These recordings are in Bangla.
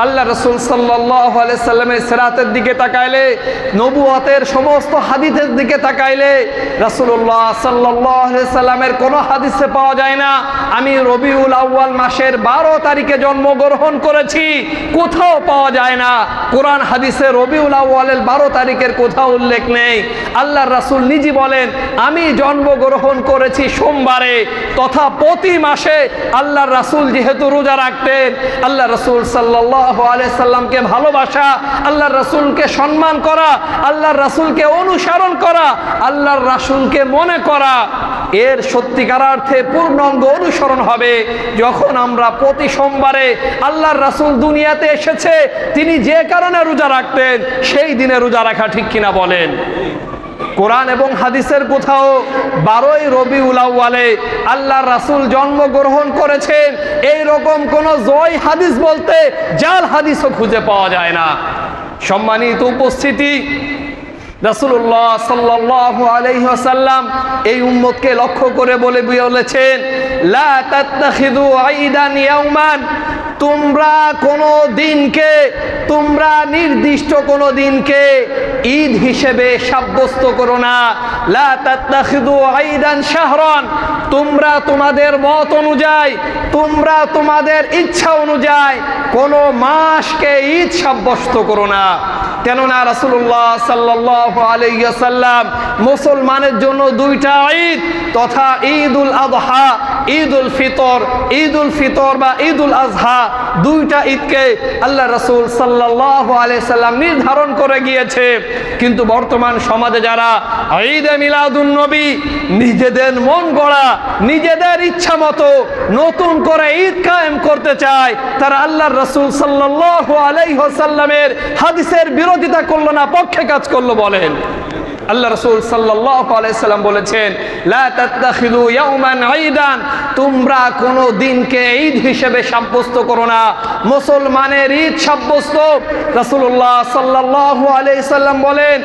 আল্লাহ রসুল সাল্লামের সেরাতের দিকে তাকাইলে নবুয়তের সমস্ত হাদিসের দিকে তাকাইলে রসুল্লাহ সাল্লাহ সাল্লামের কোনো হাদিসে পাওয়া যায় না, আমি রবিউল আউ্য়াল মাসের বারো তারিখে জন্মগ্রহণ করেছি, কোথাও পাওয়া যায় না। কোরআন হাদিসে রবিউল আউ্য়ালের বারো তারিখের কোথাও উল্লেখ নেই। আল্লাহ রাসুল নিজে বলেন, আমি জন্মগ্রহণ করেছি সোমবারে, তথা প্রতি মাসে আল্লাহ রাসুল যেহেতু রোজা রাখতেন আল্লাহ রসুল সাল্লাহ সাল্লামকে ভালোবাসা আল্লাহ রসুলকে সম্মান করা, আল্লাহর রাসুলকে অনুসরণ করা, আল্লাহর রাসুলকে মনে করা, এর সত্যিকার অর্থে পূর্ণাঙ্গ অনুসরণ হবে। যখন আমরা প্রতি সোমবারে আল্লাহর রাসুল দুনিয়াতে এসেছে, তিনি যে কারণে রোজা রাখতেন, সেই দিনে রোজা রাখা ঠিক কিনা বলেন? কোরআন এবং হাদিসের কোথাও বারোই রবি উলাওয়ালে আল্লাহ রাসুল জন্মগ্রহণ করেছেন, এই রকম কোন জয় হাদিস বলতে জাল হাদিসও খুঁজে পাওয়া যায় না। সম্মানিত উপস্থিতি রাসুল্লাহ সাল্লাহ আলহ্লাম এই উম্মতকে লক্ষ্য করে বলে বলেছেন, লা তোমরা কোনো দিনকে, তোমরা নির্দিষ্ট কোনো দিনকে ঈদ হিসেবে সাব্যস্ত করো না। তোমরা তোমাদের মত অনুযায়ী, তোমরা তোমাদের ইচ্ছা অনুযায়ী কোনো মাসকে ঈদ সাব্যস্ত করো না। কেননা রাসুল্লাহ সাল্লাহ আলাইসাল্লাম মুসলমানের জন্য দুইটা ঈদ, তথা ঈদ উল আজহা ঈদ উল ফিতর ঈদ উল ফিতর বা ঈদ উল আজহা দুইটা ঈদকে আল্লাহ রসুল সাল্লাহ আলাইসাল্লাম নির্ধারণ করে গিয়েছে। কিন্তু বর্তমান সমাজে যারা ঈদে মিলাদুন নবী, নিজেদের মন গড়া, নিজেদের ইচ্ছা মতো নতুন করে ঈদ কায়েম করতে চায়, তারা আল্লাহর রসুল সাল্লাহ আলাইসাল্লামের হাদিসের বিরোধিতা করল না, পক্ষে কাজ করল বলেন। আল্লাহ রসুল সাল্লাহ আলাইসাল্লাম বলেছেন ঈদান তোমরা কোনো দিনকে ঈদ হিসেবে সাব্যস্ত করো না। মুসলমানের ঈদ সাব্যস্ত। রাসূলুল্লাহ সাল্লাল্লাহু আলাইহি সাল্লাম বলেন,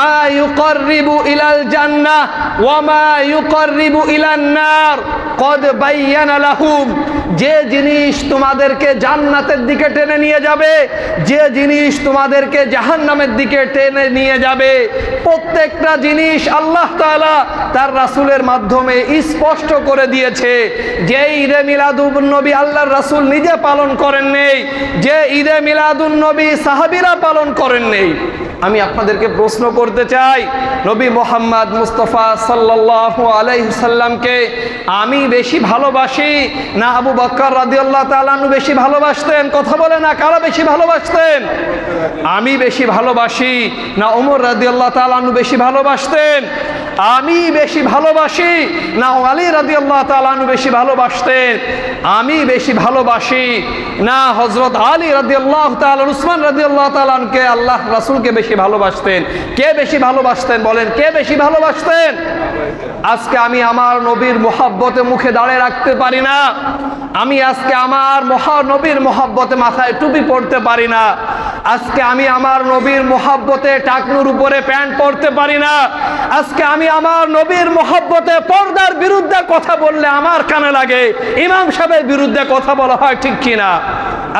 মা ইউকাররিবু ইলাল জান্নাহ ওয়া মা ইউকাররিবু ইলান নার। কদ বাইয়ানা লাহুম। যে জিনিস তোমাদেরকে জান্নাতের দিকে টেনে নিয়ে যাবে, যে জিনিস তোমাদেরকে জাহান্নামের দিকে টেনে নিয়ে যাবে, প্রত্যেকটা জিনিস আল্লাহ তাআলা তার রাসূলের মাধ্যমে স্পষ্ট করে দিয়েছে। যে ঈদে মিলাদুন নবী আল্লাহর রাসূল নিজে পালন করেন নেই, যে ঈদে মিলাদুন নবী সাহাবীরা পালন করেন নেই। আমি আপনাদেরকে প্রশ্ন করতে চাই, নবী মোহাম্মদ মুস্তফা সাল্লাহ আলাইসাল্লামকে আমি বেশি ভালোবাসি না আবু বক্কর রাদিউল্লাহ তালানু বেশি ভালোবাসতেন? কথা বলে না, কারা বেশি ভালোবাসতেন? আমি বেশি ভালোবাসি। না ওমর রাদিউল্লাহ তালানু বেশি ভালোবাসতেন? আমি বেশি ভালোবাসি। না আলী রাদি আল্লাহ তালানু বেশি ভালোবাসতেন? আমি বেশি ভালোবাসি। না হজরত আলী রাদি আল্লাহ তালান উসমান রাদি আল্লাহ তালানকে আল্লাহ রাসুলকে বেশি ভালোবাসতেন। কে বেশি ভালোবাসতেন বলেন? কে বেশি ভালোবাসতেন? আজকে আমি আমার নবীর মোহাব্বতে মুখে দাঁড়িয়ে রাখতে পারি না। আমি আজকে আমার মহানবীর মোহাব্বতে মাথায় টুপি পড়তে পারি না। আজকে আমি আমার নবীর মহাব্বতে টাকনুর উপরে প্যান্ট পরতে পারি না। আজকে আমি আমার নবীর মোহাব্বতে পর্দার বিরুদ্ধে কথা বললে আমার কানে লাগে। ইমাম সাহেবের বিরুদ্ধে কথা বলা হয় ঠিক কিনা?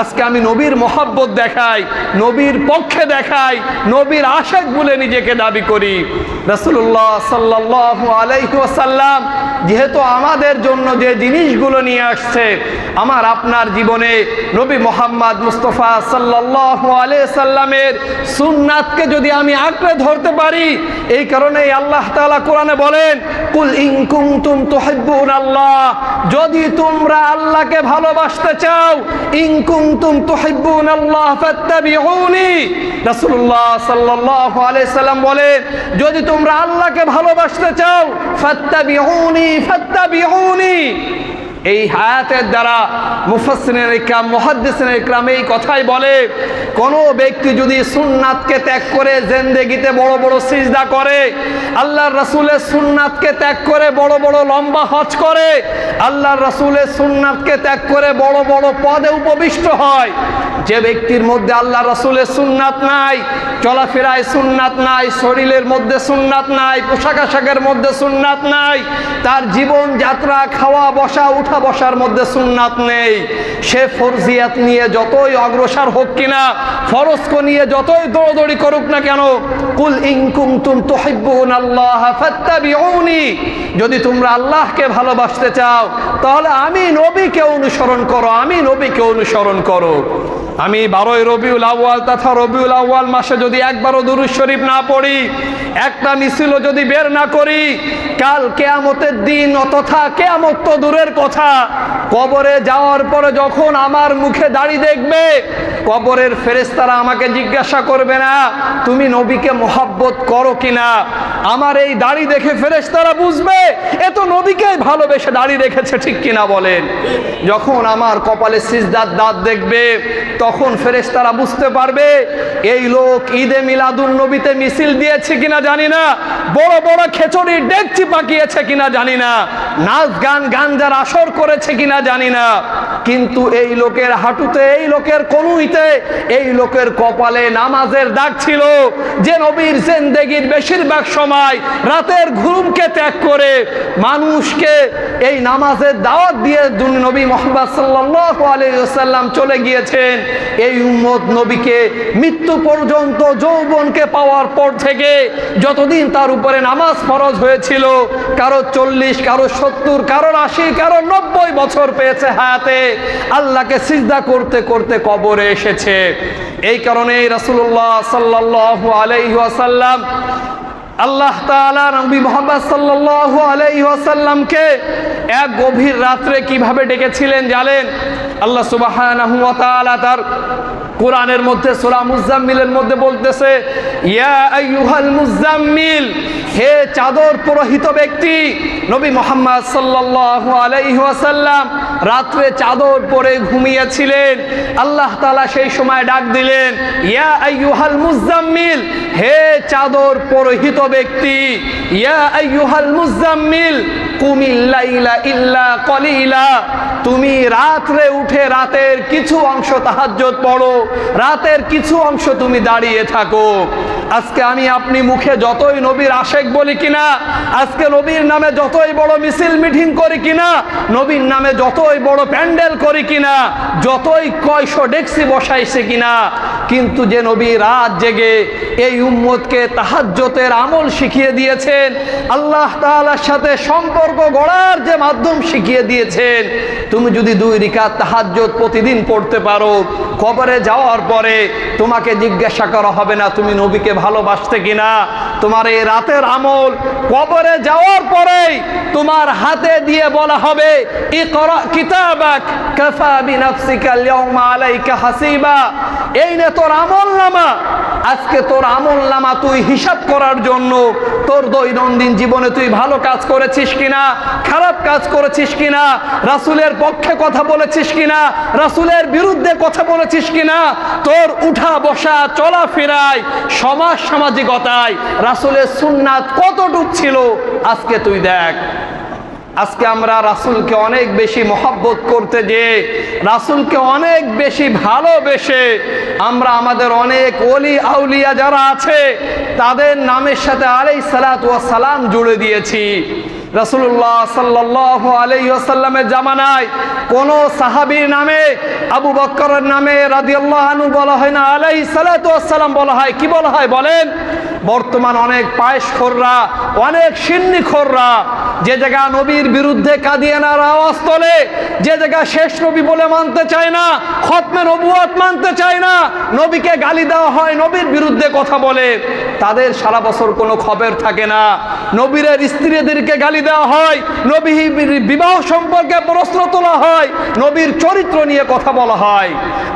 আজকে আমি নবীর মোহাব্বত দেখাই, নবীর পক্ষে দেখাই, নবীর আশেক বলে নিজেকে দাবি করি। রসুল্লাহ সাল্লাহ আলাইসাল্লাম যেহেতু আমাদের জন্য যে জিনিসগুলো নিয়ে আসছে, আমার আপনার জীবনে নবী মোহাম্মদ মুস্তফা সাল্লাহ সাল্লামের সুন্নাতকে যদি আমি আঁকড়ে ধরতে পারি, এই কারণে আল্লাহ তালা কোরআনে বলেন, কুল ইনকুম তুম তোহেব্বুন আল্লাহ যদি তোমরা আল্লাহকে ভালোবাসতে চাও ইনকুম তুম তোহেব্বুন আল্লাহ ফাত্তাবিউনি। রাসূলুল্লাহ সাল্লাল্লাহু আলাইহি সাল্লাম বলেন যদি তোমরা আল্লাহকে ভালোবাসতে চাও, ফাত্তাবিউনি ফাত্তাবিউনি। এই হায়াতের দ্বারা মুফাসসিনের ইকরাম মুহাদ্দিসিনের ইকরাম এই কথাই বলে, কোনো ব্যক্তি যদি সুন্নাতকে ত্যাগ করে জেন্দেগিতে বড় বড় সিজদা করে, আল্লাহর রাসূলের সুন্নাতকে ত্যাগ করে বড় বড় লম্বা হজ করে, আল্লাহর রাসূলের সুন্নাতকে ত্যাগ করে বড় বড় পদে উপবিষ্ট হয়, যে ব্যক্তির মধ্যে আল্লাহ রাসূলের সুন্নাত নাই, চলাফেরায় সুন্নাত নাই, শরীরের মধ্যে সুন্নাত নাই, পোশাক আশাকের মধ্যে সুন্নাত নাই, তার জীবন যাত্রা, খাওয়া, বসা উঠা বসার মধ্যে সুন্নাত নেই। সে ফরজিয়াত নিয়ে যতই অগ্রসর হোক কিনা, ফরজকে নিয়ে যতই দৌড়দৌড়ি করুক না কেন, কুল ইনকুম তুম তুহিব্বুন আল্লাহ ফাত্তাবিউনি। যদি তোমরা আল্লাহকে ভালোবাসতে চাও, তাহলে আমি নবীকে অনুসরণ করো, আমি নবীকে অনুসরণ করো। আমি বারোই রবিউল আউয়াল তথা রবিউল আউয়াল মাসে যদি একবারও দুরুজ শরীফ না পড়ি, একটা মিছিলও যদি বের না করি, কাল কেয়ামতের দিন তথা কেয়ামত তো দূরের কথা। কবরে যাওয়ার পরে যখন আমার মুখে দাড়ি দেখবে, কবরের ফেরেস্তারা আমাকে জিজ্ঞাসা করবে না, তুমি নবীকে মোহাব্বত করো কিনা? আমার এই দাড়ি দেখে ফেরেস্তারা বুঝবে, এ তো নবীকেই ভালোবেসে দাড়ি রেখেছে, ঠিক কিনা বলেন? যখন আমার কপালে সিজদার দাঁত দেখবে তখন ফেরেস্তারা বুঝতে পারবে, এই লোক ঈদে মিলাদুল নবীতে মিছিল দিয়েছে কিনা জানি না, বড় বড় খেচড়ি ডেকচি পাকিয়েছে কিনা জানি না, নাচ গান গান গাঞ্জার আসর করেছে কিনা জানি না। কিন্তু এই লোকের হাঁটুতে, এই লোকের কনুইতে, এই লোকের কপালে নামাজের দাগ ছিল। যে নবীর জেন্দেগির বেশিরভাগ সময় রাতের ঘুমকে ত্যাগ করে মানুষকে এই নামাজের দাওয়াত দিয়ে নবী মোহাম্মদ সাল্লাল্লাহু আলাইহি ওয়াসাল্লাম চলে গিয়েছেন। এই উম্মত নবীকে মৃত্যু পর্যন্ত যৌবনকে পাওয়ার পর থেকে যতদিন তার উপরে নামাজ ফরজ হয়েছিল, কারও চল্লিশ, কারও সত্তর, কারও আশি, কারও নব্বই বছর পেয়েছে হায়াতে, আল্লাহকে সিজদা করতে করতে কবরে এসেছে। এই কারণেই রাসূলুল্লাহ সাল্লাল্লাহু আলাইহি ওয়াসাল্লাম আল্লাহ তাআলা নবী মুহাম্মদ সাল্লাল্লাহু আলাইহি ওয়াসাল্লামকে এক গভীর রাত্রে কীভাবে ডেকেছিলেন জানেন? আল্লাহ ওয়া তার কোরআনের মধ্যে সূরা মুজাম্মিলের মধ্যে বলতেছে মুজাম্মিল, হে চাদর পুরোহিত ব্যক্তি, নবী মোহাম্মদ সাল্লাল্লাহু আলাইহি ওয়াসাল্লাম রাত্রে চাদর পরে ঘুমিয়েছিলেন। আল্লাহ তাআলা সেই সময় ডাক দিলেন, ইয়া আইয়ুহাল মুজাম্মিল, হে চাদর পরহিত ব্যক্তি, ইয়া আইয়ুহাল মুজাম্মিল, কুমিল লাইলা ইল্লা কলিলা, তুমি রাত্রে উঠে রাতের কিছু অংশ তাহাজ পড়ো। রাতের কিছু অংশ তুমি দাঁড়িয়ে থাকো। আজকে আমি আপনি মুখে যতই নবীর আশেক বলি কিনা, আজকে নবীর নামে যতই বড় মিছিল মিটিং করি কিনা, নবীর নামে যতই বড় প্যান্ডেল করি কিনা, যতই কয়শো ডেক্সি বসাইছে কিনা, কিন্তু যে নবী রাত জেগে এই উম্মতকে তাহাজ্জতের আমল শিখিয়ে দিয়েছেন, আল্লাহ তাআলার সাথে সম্পর্ক গড়ার যে মাধ্যম শিখিয়ে দিয়েছেন, তুমি যদি দুই রিকাত তাহাজ্জত প্রতিদিন পড়তে পারো, কবরে যাওয়ার পরে তোমাকে জিজ্ঞাসা করা হবে না, তুমি নবীকে ভালোবাসতে কিনা? তোমার এই রাতের আমল কবরে যাওয়ার পরেই তোমার হাতে দিয়ে বলা হবে এই নে তোর আমল নামা আজকে তোর আমল নামা তুই হিসাব করার জন্য, তোর দৈনন্দিন জীবনে তুই ভালো কাজ করেছিস কিনা, খারাপ কাজ করেছিস কিনা, রাসুলের পক্ষে কথা বলেছিস কিনা, রাসুলের বিরুদ্ধে কথা বলেছিস কিনা, তোর উঠা বসা চলাফেরায়, সমাজ সামাজিকতায়, রাসুলের সুন্নাত কতটুক ছিল, আজকে তুই দেখ। আজকে আমরা রাসুলকে অনেক বেশি মহাব্বত করতে যে রাসুলকে অনেক বেশি ভালোবেসে আমরা আমাদের অনেক অলি আউলিয়া যারা আছে, তাদের নামের সাথে আলাই সালাত সালাম জুড়ে দিয়েছি। রাসুল্লাহ সাল্লাহ আলাইসাল্লামের জামানায় কোন সাহাবীর নামে, আবু বক্করের নামে রাদিয়াল্লাহ আনু বলা হয় না আলাই সালাতাম বলা হয়। কি বলা হয় বলেন? বর্তমান অনেক পায়েস খোররা অনেক সিন্নি খোররা যে জায়গা নবীর বিরুদ্ধে কাদিয়ানার আওয়াজ তোলে, যে জায়গা শেষ নবী বলে মানতে চায় না, খতমে নবুয়াত মানতে চায় না, নবীকে গালি দেওয়া হয়, নবীর বিরুদ্ধে কথা বলে, তাদের সারা বছর কোনো খবর থাকে না। নবীরের স্ত্রীদেরকে গালি দেওয়া হয় নবী বিবাহ সম্পর্কে প্রশ্ন তোলা হয়, নবীর চরিত্র নিয়ে কথা বলা হয়।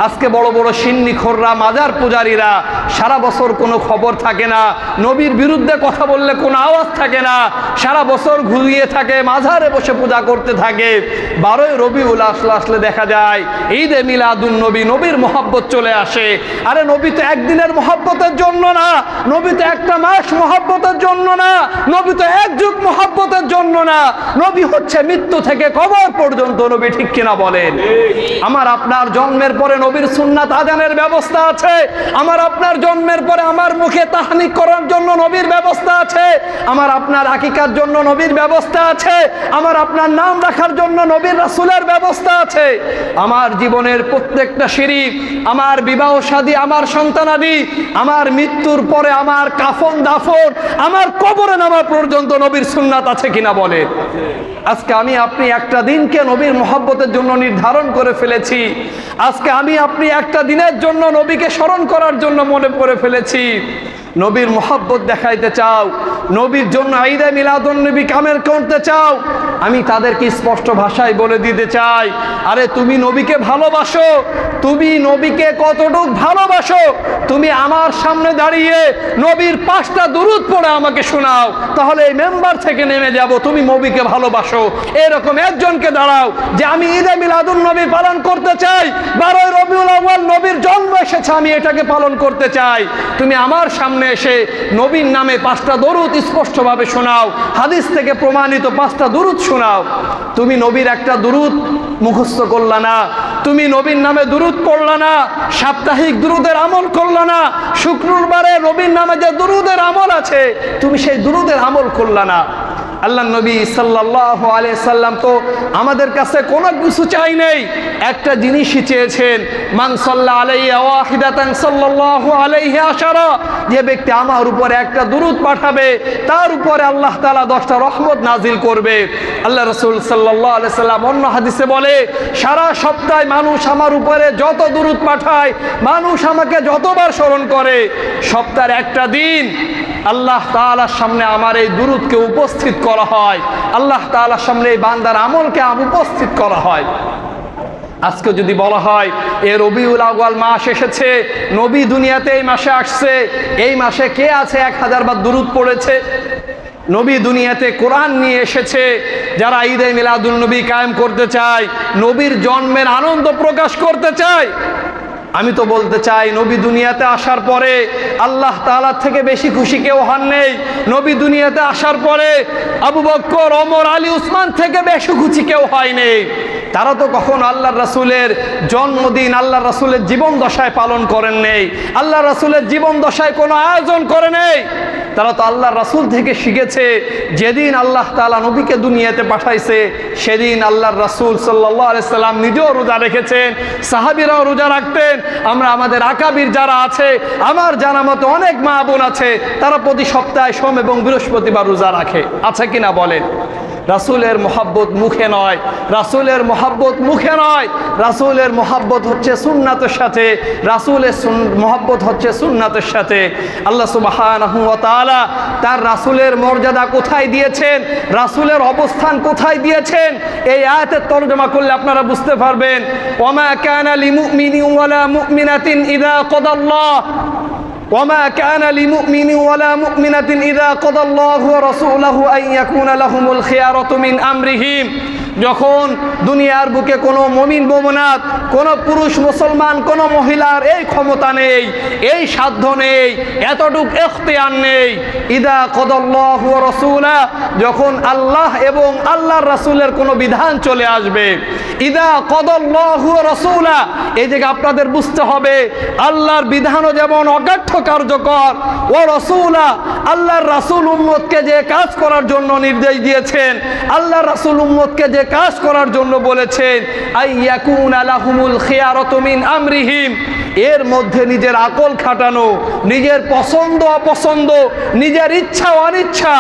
আজকে বড় বড় সিন্নি খোররা মাজার পূজারীরা, সারা বছর কোনো খবর থাকে না, নবীর বিরুদ্ধে কথা বললে কোনো আওয়াজ থাকে না, সারা বছর ঘুরিয়ে থাকে, মাঝারে বসে পূজা করতে থাকে। বারোই রবি আসলে আসলে দেখা যায়, ঈদে মিলাদুন নবী, নবীর মহাব্বত চলে আসে। আরে নবী তো একদিনের মহাব্বতের জন্য না, নবী তো একটা মাস মহাব্বতের জন্য না, নবী তো এক যুগ মহাব্বতের জন্য না। নবী হচ্ছে মৃত্যু থেকে কবর পর্যন্ত, নবী ঠিক কিনা বলেন? আমার আপনার জন্মের পরে নবীর সুন্নাত আদানের ব্যবস্থা আছে। আমার আপনার জন্মের পরে আমার মুখে তাহানিক করার জন্য নবীর ব্যবস্থা আছে। আমার আপনার আকিকার জন্য নবীর ব্যবস্থা আছে। আমার আপনার নাম রাখার জন্য নবীর রাসুলের ব্যবস্থা আছে। আমার জীবনের প্রত্যেকটা সিঁড়ি, আমার বিবাহ শাদী আমার সন্তানাদি আমার মৃত্যুর পরে আমার কাফন দাফন, আমার কবরে নামা পর্যন্ত নবীর সুন্নাত আছে কিনা বলে। আজকে আমি, আপনি একটা দিনকে নবীর মহব্বতের জন্য নির্ধারণ করে ফেলেছি। আজকে আমি, আপনি একটা দিনের জন্য নবীকে স্মরণ করার জন্য মনে করে ফেলেছি। নবীর মহব্বত দেখাইতে চাও, নবীর জন্য ঈদে মিলাদুন নবী কামের করতে চাও, আমি তাদেরকে স্পষ্ট ভাষায় বলে দিতে চাই, আরে তুমি নবীকে ভালোবাসো, তুমি নবীকে কতটুক ভালোবাসো, তুমি আমার সামনে দাঁড়িয়ে নবীর পাঁচটা দুরুদ পড়ে আমাকে শোনাও, তাহলে এই মেম্বার থেকে নেমে যাব, তুমি নবীকে ভালোবাসো। এরকম একজনকে দাঁড়াও, যে আমি ঈদে মিলাদুন নবী পালন করতে চাই, বারোই রবিউল আউয়াল নবীর জন্ম এসেছে, আমি এটাকে পালন করতে চাই। তুমি আমার সামনে এসে নবীর নামে পাঁচটা দরুদ স্পষ্টভাবে শোনাও, হাদিস থেকে প্রমাণিত পাঁচটা দুরুদ শোনাও। তুমি নবীর একটা দুরুদ মুখস্থ করলা না, তুমি নবীর নামে দুরুদ পড়লা না, সাপ্তাহিক দুরুদের আমল করলা না, শুক্রবারে নবীর নামে যে দুরুদের আমল আছে, তুমি সেই দুরুদের আমল করলা না। আল্লাহ নবী সাল্লাহ আলিয়া সাল্লাম তো আমাদের কাছে কোনো কিছু চাই নেই। একটা জিনিসই চেয়েছেন, মান সাল্লাহ আলাইয়া ওয়াহিদাতান সাল্লাল্লাহু আলাইহি আশারা যে ব্যক্তি আমার উপরে একটা দুরুদ পাঠাবে, তার উপরে আল্লাহ তাআলা দশটা রহমত নাজিল করবে। আল্লাহ রসুল সাল্লাল্লাহু আলাইহি সাল্লাম অন্য হাদিসে বলে, সারা সপ্তাহে মানুষ আমার উপরে যত দুরুদ পাঠায়, মানুষ আমাকে যতবার স্মরণ করে। সপ্তাহের একটা দিন আল্লাহ তাআলার সামনে আমার এই দুরুদকে উপস্থিত করা হয়। আল্লাহ তাআলার সামনে এই বান্দার আমলকে উপস্থিত করা হয়। আজকে যদি বলা হয়, এ রবিউল আউয়াল মাস এসেছে, নবী দুনিয়াতে এই মাসে আসছে, এই মাসে কে আছে এক হাজার বার দুরুদ পড়েছে? নবী দুনিয়াতে কোরআন নিয়ে এসেছে, যারা ঈদে মিলাদুল নবী কায়েম করতে চায়, নবীর জন্মের আনন্দ প্রকাশ করতে চায় আমি তো বলতে চাই, নবী দুনিয়াতে আসার পরে আল্লাহ তালার থেকে বেশি খুশি কেউ হন নেই। নবী দুনিয়াতে আসার পরে আবু বক্কর অমর আলী, উসমান থেকে বেশি খুশি কেউ হয় নেই। তারা তো কখনো আল্লাহ রাসূলের জন্মদিন আল্লাহ রাসূলের জীবন দশায় পালন করেন নেই। আল্লাহ রাসূলের জীবন দশায় কোনো আয়োজন করে নেই। তারা তো আল্লাহ রাসূল থেকে শিখেছে, যেদিন আল্লাহ তাআলা নবীকে দুনিয়াতে পাঠাইছে, সেদিন আল্লাহর রাসূল আলাইহি সাল্লাম নিজেও রোজা রেখেছেন, সাহাবীরাও রোজা রাখতেন। আমরা আমাদের আকাবির যারা আছে, আমার জানা মতো অনেক মা বোন আছে, তারা প্রতি সপ্তাহে সোম এবং বৃহস্পতিবার রোজা রাখে। আছে কিনা বলেন? রাসূলের মোহাব্বত মুখে নয়, রাসূলের মোহাব্বত মুখে নয়। রাসূলের মোহাব্বত হচ্ছে সুন্নাতের সাথে, রাসূলের মোহাব্বত হচ্ছে সুন্নাতের সাথে। আল্লাহ সুবহানাহু ওয়া তাআলা তার রাসূলের মর্যাদা কোথায় দিয়েছেন? রাসূলের অবস্থান কোথায় দিয়েছেন? এই আয়াতের তর্জমা করলে আপনারা বুঝতে পারবেন। ওমা কানা লিমুমিনিন ওয়ালা মুমিনাতিন ইযা কাদাল্লাহ। وما كان لمؤمن ولا مؤمنة إذا قضى الله ورسوله أن يكون لهم الخيارة من أمرهم যখন দুনিয়ার বুকে কোনো মমিন মোমনাত, কোনো পুরুষ মুসলমান, কোনো মহিলার এই ক্ষমতা নেই, এই সাধ্য নেই, এতটুক এখতিয়ার নেই। ইদা কদল্লাহ রসুলা, যখন আল্লাহ এবং আল্লাহর রাসূলের কোনো বিধান চলে আসবে, ইদা কদল্লাহ রসুলা, এই জায়গা আপনাদের বুঝতে হবে, আল্লাহর বিধানও যেমন অগাঠ্য কার্যকর, ও রসুলা, আল্লাহর রাসূল উম্মতকে যে কাজ করার জন্য নির্দেশ দিয়েছেন, আল্লাহর রাসূল উম্মতকে যে কাজ করার জন্য বলেছেন আমরিহিম। এর মধ্যে নিজের আকল খাটানো, নিজের পছন্দ অপছন্দ, নিজের ইচ্ছা অনিচ্ছা,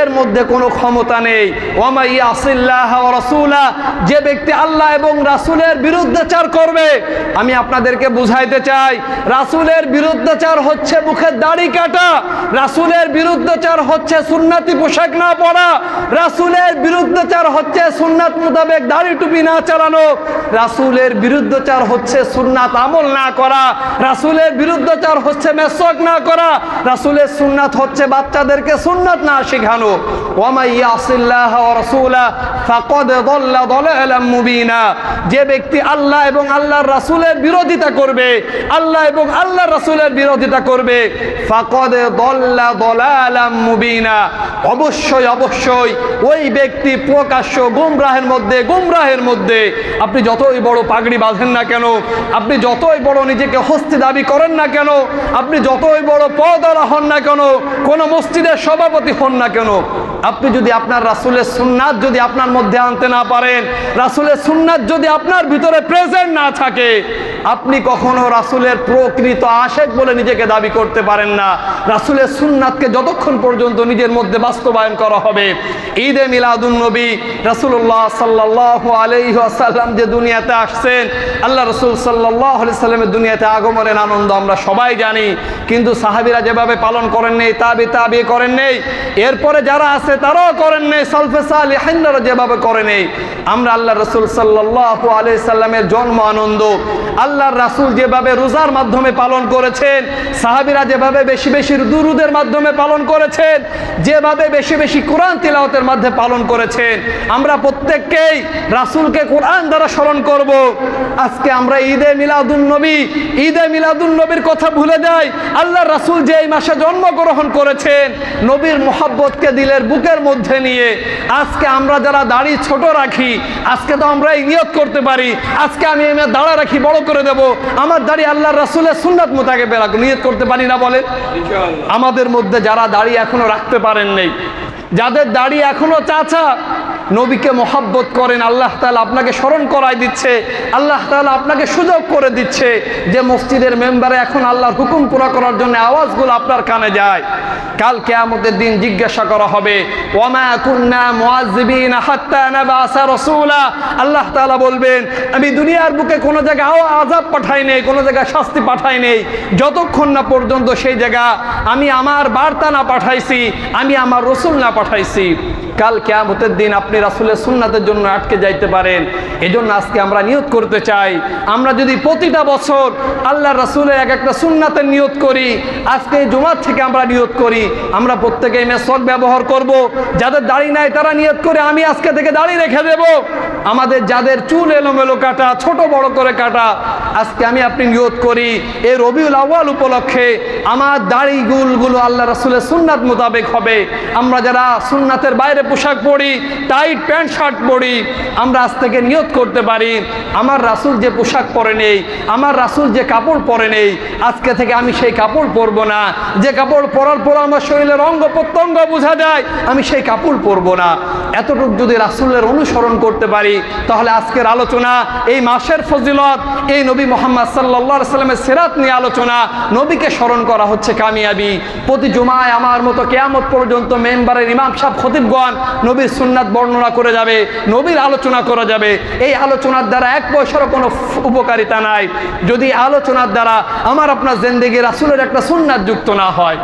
এর মধ্যে কোনো ক্ষমতা নেই। ওমাই আসিল্লাহ রসুলা যে ব্যক্তি আল্লাহ এবং রাসূলের বিরুদ্ধাচার করবে। আমি আপনাদেরকে বুঝাইতে চাই, রাসূলের বিরুদ্ধাচার হচ্ছে মুখের দাড়ি কাটা, রাসূলের বিরুদ্ধাচার হচ্ছে সুন্নাতি পোশাক না পরা, রাসূলের বিরুদ্ধাচার হচ্ছে সুন্নাতি সুন্নাত মোতাবেক দাড়ি টুপি না চালানো, রাসূলের বিরুদ্ধচার হচ্ছে সুন্নাত আমল না করা, রাসূলের বিরুদ্ধচার হচ্ছে মেসক না করা, রাসূলের সুন্নাত হচ্ছে বাচ্চাদেরকে সুন্নাত না শেখানো। যে ব্যক্তি আল্লাহ এবং আল্লাহর রাসূলের বিরোধিতা করবে, আল্লাহ এবং আল্লাহর রাসূলের বিরোধিতা করবে অবশ্যই অবশ্যই ওই ব্যক্তি প্রকাশ্য গুমরাহের মধ্যে গুমরাহের মধ্যে। আপনি যতই বড় পাগড়ি বাঁধেন না কেন, আপনি যতই বড় নিজেকে হস্তি দাবি করেন না কেন, আপনি যতই বড় পদরা হন না কেন, কোনো মসজিদের সভাপতি হন না কেন আপনি যদি আপনার রাসূলের সুন্নাত যদি আপনার মধ্যে আনতে না পারেন, রাসূলের সুন্নাত যদি আপনার ভিতরে প্রেজেন্ট না থাকে, আপনি কখনো রাসূলের প্রকৃত আশেক বলে নিজেকে দাবি করতে পারেন না। রাসূলের সুন্নাতকে যতক্ষণ পর্যন্ত নিজের মধ্যে বাস্তবায়ন করা হবে, ঈদে মিলাদুন নবী রাসূলুল্লাহ সাল্লাল্লাহু আলাইহি ওয়াসাল্লাম যে দুনিয়াতে আসছেন, আল্লাহ রাসূল আলাইহি সাল্লামের দুনিয়াতে আগমনের আনন্দ আমরা সবাই জানি। কিন্তু সাহাবিরা যেভাবে পালন করেন নেই, তাবি তাবি করেন নেই। এরপরে যারা আছে তারাও করেন নেই, সালফে সালিহিনরা যেভাবে করে নেই। আমরা আল্লাহ রাসূল সাল্লাল্লাহু আলাইহি সাল্লামের জন্ম আনন্দ, আল্লাহর রাসূল যেভাবে রোজার মাধ্যমে পালন করেছেন, সাহাবীরা যেভাবে বেশি বেশি দুরুদের মাধ্যমে পালন করেছেন, যেভাবে বেশি বেশি কোরআন তিলাওয়াতের মধ্যে পালন করেছেন, আমরা প্রত্যেককেই রাসূলকে কোরআন দ্বারা স্মরণ করব। আজকে আমরা ঈদে মিলাদুন নবী, ঈদে মিলাদুন নবীর কথা ভুলে যাই আল্লাহ রাসূল যে এই মাসে জন্মগ্রহণ করেছেন, নবীর মোহাব্বতকে দিলের বুকের মধ্যে নিয়ে আজকে আমরা যারা দাড়ি ছোট রাখি আজকে তো আমরা এই নিয়ত করতে পারি আজকে আমি এমে দাঁড়া রাখি বড় করে দেব। আমার দাড়ি আল্লাহ রাসুলের সুন্নাত মোতাকে বেরাক নিয়ত করতে পারি না বলে আমাদের মধ্যে যারা দাড়ি এখনও রাখতে পারেন নেই যাদের দাড়ি এখনও চাচা নবীকে মহাব্বত করেন, আল্লাহ তালা আপনাকে স্মরণ করাই দিচ্ছে, আল্লাহ তালা আপনাকে সুযোগ করে দিচ্ছে যে মসজিদের মেম্বারে এখন আল্লাহর হুকুম পুরা করার জন্য আওয়াজগুলো আপনার কানে যায়। কাল কেয়ামতের দিন জিজ্ঞাসা করা হবে আল্লাহ তাআলা বলবেন, আমি দুনিয়ার বুকে কোনো জায়গায় আযাব পাঠাই নেই, কোনো জায়গায় শাস্তি পাঠাই নেই। যতক্ষণ না পর্যন্ত সেই জায়গা আমি আমার বার্তা না পাঠাইছি, আমি আমার রসুল না পাঠাইছি। কাল কেয়ামতের দিন আপনি রাসুলের সুন্নাতের জন্য আটকে যাইতে পারেন। এজন্য আজকে আমরা নিয়ত করতে চাই। আমরা যদি প্রতিটা বছর আল্লাহ রাসূলের এক একটা সুন্নাতের নিয়ত করি, আজকে জুমার থেকে আমরা নিয়ত করি। আমরা প্রত্যেকে মেসক ব্যবহার করব। যাদের দাড়ি নাই তারা নিয়ত করে আমি আজকে থেকে দাড়ি রেখে দেব। আমাদের যাদের চুল এলোমেলো কাটা, ছোট বড় করে কাটা, আজকে আমি আপনি নিয়ত করি। এই রবিউল আউয়াল উপলক্ষে আমার দাড়ি গুলগুলো আল্লাহ রাসুলের সুন্নাত মোতাবেক হবে। আমরা যারা সুন্নাতের বাইরে পোশাক পরি টাইট প্যান্ট শার্ট পরি, আমরা আজ থেকে নিয়ত করতে পারি, আমার রাসূল যে পোশাক পরে নেই, আমার রাসূল যে কাপড় পরে নেই, আজকে থেকে আমি সেই কাপড় পরবো না। যে কাপড় পরার পর আমার শরীরের অঙ্গ প্রত্যঙ্গ বোঝা যায়, আমি সেই কাপড় পরবো না। এতটুকু যদি রাসূলের অনুসরণ করতে পারি, তাহলে আজকের আলোচনা, এই মাসের ফজিলত, এই নবী মোহাম্মদ আলাইহি সাল্লামের সেরাত নিয়ে আলোচনা, নবীকে স্মরণ করা হচ্ছে কামিয়াবি। প্রতি জুমায় আমার মতো কেয়ামত পর্যন্ত মেম্বারের ইমাম সাহেব, খতিবগণ নবীর সুন্নাত বর্ণনা করে যাবে, নবীর আলোচনা করা যাবে। এই আলোচনার দ্বারা এক পয়সারও কোনো উপকারিতা নাই। যদি আলোচনার দ্বারা আমার আপনার জেন্দিগি রাসুলের একটা সুন্নাত যুক্ত না হয়